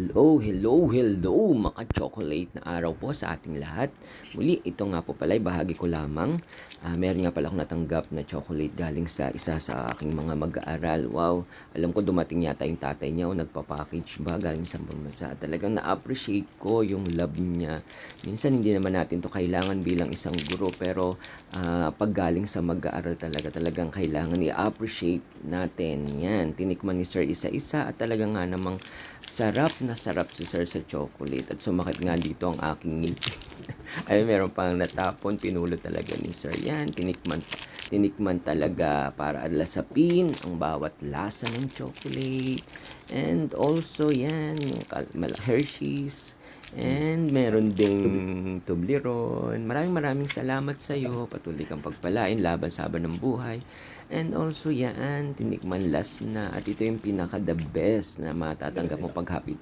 Hello, hello, hello mga chocolate na araw po sa ating lahat. Muli, ito nga po pala, bahagi ko lamang. Ah, meron nga pala akong natanggap na chocolate galing sa isa sa aking mga mag-aaral. Wow, alam ko dumating yata yung tatay niya o nagpa-package ba galing sa bansa. Talagang na-appreciate ko yung love niya. Minsan hindi naman natin to kailangan bilang isang guro pero ah, pag galing sa mag-aaral talaga talagang kailangan i-appreciate natin. Yan, tinikman ni Sir isa-isa at talagang nga namang sarap na sarap si Sir sa chocolate. At sumakit nga dito ang aking ngipin. Ay, meron pang natapon, pinulot talaga ni Sir. Yan, tinikman, tinikman talaga para lasapin ang bawat lasa ng chocolate. And also, yan, yung Hershey's. And meron ding Toblerone. Maraming maraming salamat sa iyo. Patuloy kang pagpalain laban sa ng buhay. And also yan, tinikman last na. At ito yung pinaka the best na matatanggap mo pag happy